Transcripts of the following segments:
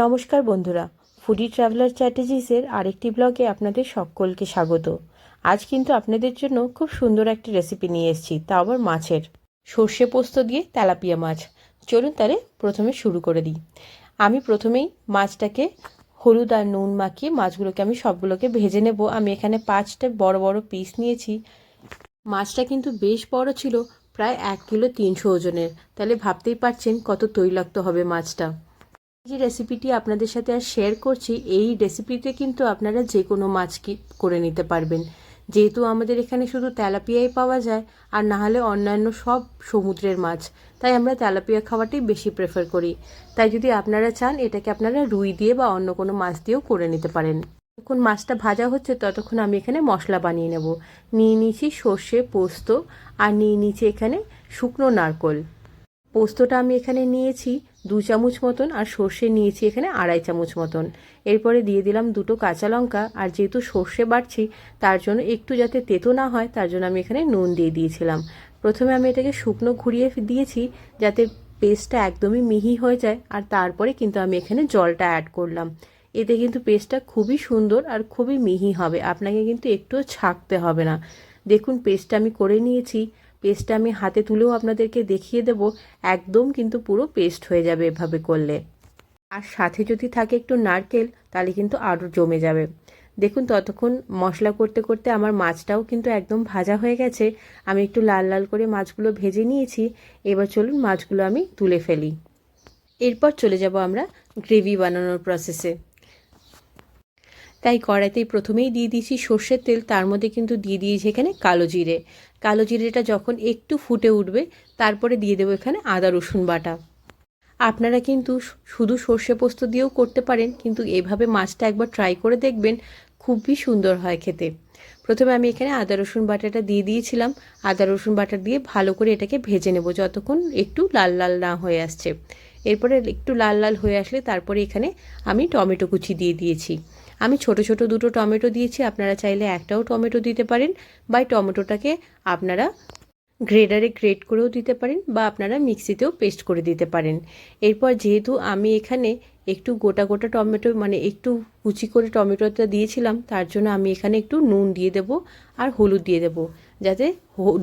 নমস্কার বন্ধুরা foodie traveller চ্যাটার্জিসের আরেকটি ব্লগে আপনাদের সকলকে স্বাগত। আজ কিন্তু আপনাদের জন্য খুব সুন্দর একটি রেসিপি নিয়ে এসেছি, তা আবার মাছের। সর্ষে পোস্ত দিয়ে তেলাপিয়া মাছ। চলুন তাহলে প্রথমে শুরু করে দিই। আমি প্রথমেই মাছটাকে হলুদ আর নুন মাখিয়ে মাছগুলোকে আমি সবগুলোকে ভেজে নেব। আমি এখানে পাঁচটা বড় বড় পিস নিয়েছি। মাছটা কিন্তু বেশ বড় ছিল, প্রায় এক কিলো তিনশো ওজনের। তাহলে ভাবতেই পারছেন কত তৈলাক্ত হবে মাছটা। যে রেসিপিটি আপনাদের সাথে আর শেয়ার করছি, এই রেসিপিতে কিন্তু আপনারা যে কোনো মাছ কি করে নিতে পারবেন। যেহেতু আমাদের এখানে শুধু তেলাপিয়াই পাওয়া যায়, আর না হলে অন্যান্য সব সমুদ্রের মাছ, তাই আমরা তেলাপিয়া খাওয়াটাই বেশি প্রেফার করি। তাই যদি আপনারা চান, এটাকে আপনারা রুই দিয়ে বা অন্য কোনো মাছ দিয়েও করে নিতে পারেন। যখন মাছটা ভাজা হচ্ছে, ততক্ষণ আমি এখানে মশলা বানিয়ে নেব। নিয়ে নিয়েছি সর্ষে, পোস্ত, আর নিয়ে নিয়েছি এখানে শুকনো নারকোল। পোস্তটা আমি এখানে নিয়েছি। দু চামচ মতন আর সর্ষে নিয়েছি এখানে আড়াই চামচ মতন। এরপরে দিয়ে দিলাম দুটো কাঁচা লঙ্কা, আর যেহেতু সর্ষে বাড়ছি তার জন্য একটু যাতে তেতো না হয়, তার জন্য আমি এখানে নুন দিয়ে দিয়েছিলাম। প্রথমে আমি এটাকে শুকনো ঘুরিয়ে দিয়েছি, যাতে পেস্টটা একদমই মিহি হয়ে যায়, আর তারপরে কিন্তু আমি এখানে জলটা অ্যাড করলাম। এতে কিন্তু পেস্টটা খুবই সুন্দর আর খুবই মিহি হবে, আপনাকে কিন্তু একটুও ছাকতে হবে না। দেখুন, পেস্টটা আমি করে নিয়েছি পেস্টটা আমি হাতে তুলেও আপনাদেরকে দেখিয়ে দেব, একদম কিন্তু পুরো পেস্ট হয়ে যাবে এভাবে করলে। আর সাথে যদি থাকে একটু নারকেল, তাহলে কিন্তু আরও জমে যাবে। দেখুন, ততক্ষণ মশলা করতে করতে আমার মাছটাও কিন্তু একদম ভাজা হয়ে গেছে। আমি একটু লাল লাল করে মাছগুলো ভেজে নিয়েছি। এবার চলুন মাছগুলো আমি তুলে ফেলি। এরপর চলে যাব আমরা গ্রেভি বানানোর প্রসেসে তাই কড়াইতেই প্রথমেই দিয়ে দিয়েছি সর্ষের তেল, তার মধ্যে কিন্তু দিয়ে দিয়েছি এখানে কালো জিরে। কালো জিরেটা যখন একটু ফুটে উঠবে, তারপরে দিয়ে দেবো এখানে আদা, রসুন বাটা। আপনারা কিন্তু শুধু সর্ষে পোস্ত দিয়েও করতে পারেন, কিন্তু এভাবে মাছটা একবার ট্রাই করে দেখবেন, খুবই সুন্দর হয় খেতে। প্রথমে আমি এখানে আদা, রসুন বাটাটা দিয়ে দিয়েছিলাম। আদা, রসুন বাটা দিয়ে ভালো করে এটাকে ভেজে নেব যতক্ষণ একটু লাল লাল না হয়ে আসছে। এরপরে একটু লাল লাল হয়ে আসলে তারপরে এখানে আমি টমেটো কুচি দিয়ে দিয়েছি। আমি ছোট ছোট দুটো টমেটো দিয়েছি, আপনারা চাইলে একটাও টমেটো দিতে পারেন বা টমেটোটাকে আপনারা গ্রেডারে গ্রেড করেও দিতে পারেন বা আপনারা মিক্সিতেও পেস্ট করে দিতে পারেন। এরপর যেহেতু আমি এখানে একটু গোটা গোটা টমেটো মানে একটু কুচি করে টমেটোটা দিয়েছিলাম, তার জন্য আমি এখানে একটু নুন দিয়ে দেব আর হলুদ দিয়ে দেব, যাতে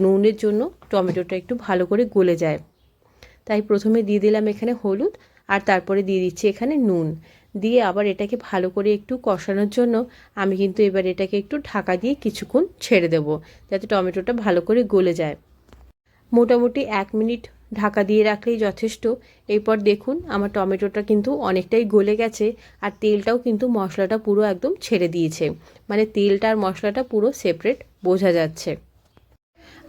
নুনের জন্য টমেটোটা একটু ভালো করে গলে যায়। তাই প্রথমে দিয়ে দিলাম এখানে হলুদ আর তারপরে দিয়ে দিচ্ছি এখানে নুন। দিয়ে আবার এটাকে ভালো করে একটু কষানোর জন্য আমি কিন্তু এবার এটাকে একটু ঢাকা দিয়ে কিছুক্ষণ ছেড়ে দেব, যাতে টমেটোটা ভালো করে গলে যায়। মোটামুটি এক মিনিট ঢাকা দিয়ে রাখলেই যথেষ্ট। এরপর দেখুন, আমার টমেটোটা কিন্তু অনেকটাই গলে গেছে আর তেলটাও কিন্তু মশলাটা পুরো একদম ছেড়ে দিয়েছে। মানে তেলটা আর মশলাটা পুরো সেপারেট বোঝা যাচ্ছে।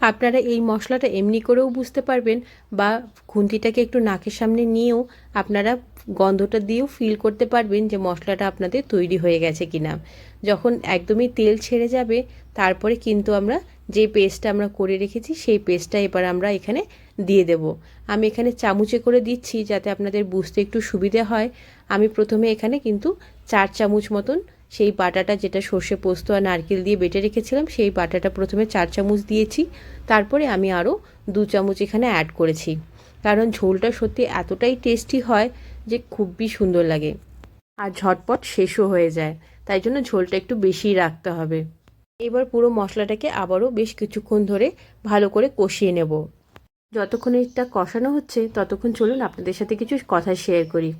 আপনারা এই মশলাটা এমনি করেও বুঝতে পারবেন বা খুন্তিটাকে একটু নাকের সামনে নিয়েও আপনারা গন্ধটা দিয়েও ফিল করতে পারবেন যে মশলাটা আপনাদের তৈরি হয়ে গেছে কিনা। যখন একদমই তেল ছেড়ে যাবে, তারপরে কিন্তু আমরা যে পেস্টটা আমরা করে রেখেছি, সেই পেস্টটা এবার আমরা এখানে দিয়ে দেব। আমি এখানে চামচে করে দিচ্ছি যাতে আপনাদের বুঝতে একটু সুবিধে হয়। আমি প্রথমে এখানে কিন্তু চার চামচ মতন সেই বাটাটা যেটা সর্ষে পোস্ত আর নারকেল দিয়ে বেটে রেখেছিলাম, সেই বাটাটা প্রথমে চার চামচ দিয়েছি। তারপরে আমি আরও দু চামচ এখানে অ্যাড করেছি। কারণ ঝোলটা সত্যি এতটাই টেস্টি হয় যে খুবই সুন্দর লাগে। আর ঝটপট শেষও হয়ে যায়। তাই জন্য ঝোলটা একটু বেশি রাখতে হবে। এবার পুরো মশলাটাকে আবারও বেশ কিছুক্ষণ ধরে ভালো করে কষিয়ে নেব। যতক্ষণ এটা কষানো হচ্ছে, ততক্ষণ চলুন আপনাদের সাথে কিছু কথা শেয়ার করি।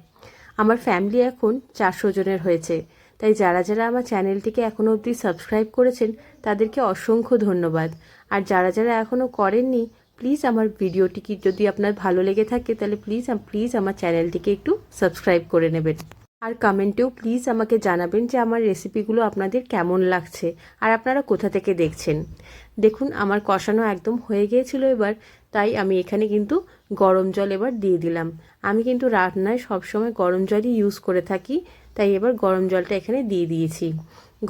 আমার ফ্যামিলি এখন চারশো জনের হয়েছে। তাই যারা যারা আমার চ্যানেলটিকে এখনও অবধি সাবস্ক্রাইব করেছেন, তাদেরকে অসংখ্য ধন্যবাদ। আর যারা যারা এখনও করেননি প্লিজ আমার ভিডিওটি যদি আপনার ভালো লেগে থাকে, তাহলে প্লিজ প্লিজ আমার চ্যানেলটিকে একটু সাবস্ক্রাইব করে নেবেন। আর কমেন্টেও প্লিজ আমাকে জানাবেন যে আমার রেসিপিগুলো আপনাদের কেমন লাগছে আর আপনারা কোথা থেকে দেখছেন। দেখুন, আমার কষানো একদম হয়ে গিয়েছিল এবার, তাই আমি এখানে কিন্তু গরম জল এবার দিয়ে দিলাম। আমি কিন্তু রান্নায় সবসময় গরম জলই ইউজ করে থাকি। তাই এবার গরম জলটা এখানে দিয়ে দিয়েছি।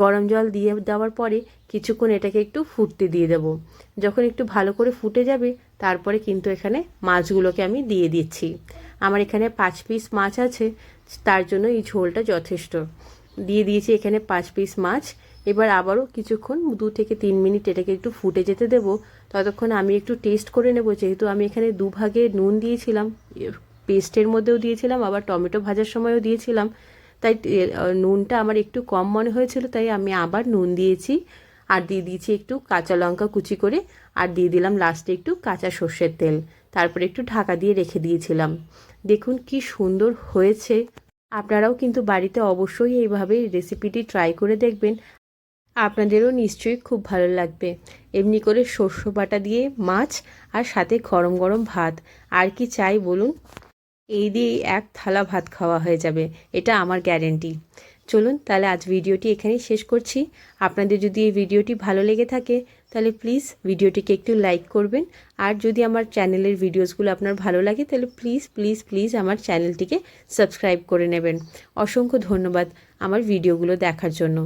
গরম জল দিয়ে দেওয়ার পরে কিছুক্ষণ এটাকে একটু ফুটতে দিয়ে দেব। যখন একটু ভালো করে ফুটে যাবে, তারপরে কিন্তু এখানে মাছগুলোকে আমি দিয়ে দিচ্ছি। আমার এখানে পাঁচ পিস মাছ আছে, তার জন্য এই ঝোলটা যথেষ্ট। দিয়ে দিয়েছি এখানে পাঁচ পিস মাছ। এবার আবারও কিছুক্ষণ, দু থেকে তিন মিনিট এটাকে একটু ফুটে যেতে দেবো। ততক্ষণ আমি একটু টেস্ট করে নেব, যেহেতু আমি এখানে দুভাগে নুন দিয়েছিলাম পেস্টের মধ্যেও দিয়েছিলাম, আবার টমেটো ভাজার সময়ও দিয়েছিলাম। তাই নুনটা আমার একটু কম মনে হয়েছিল, তাই আমি আবার নুন দিয়েছি। আর দিয়ে দিয়েছি একটু কাঁচা লঙ্কা কুচি করে, আর দিয়ে দিলাম লাস্টে একটু কাঁচা সর্ষের তেল। তারপরে একটু ঢাকা দিয়ে রেখে দিয়েছিলাম। দেখুন কি সুন্দর হয়েছে। আপনারাও কিন্তু বাড়িতে অবশ্যই এইভাবে রেসিপিটি ট্রাই করে দেখবেন। আপনাদেরও নিশ্চয়ই খুব ভালো লাগবে। এমনি করে শস্য বাটা দিয়ে মাছ, আর সাথে গরম গরম ভাত। আর কি চাই বলুন? এই দিয়ে এক থালা ভাত খাওয়া হয়ে যাবে, এটা আমার গ্যারেন্টি চলুন তাহলে আজ ভিডিওটি এখানেই শেষ করছি। আপনাদের যদি এই ভিডিওটি ভালো লেগে থাকে, তাহলে প্লিজ ভিডিওটিকে একটু লাইক করবেন। আর যদি আমার চ্যানেলের ভিডিওসগুলো আপনার ভালো লাগে, তাহলে প্লিজ প্লিজ প্লিজ আমার চ্যানেলটিকে সাবস্ক্রাইব করে নেবেন। অসংখ্য ধন্যবাদ আমার ভিডিওগুলো দেখার জন্য।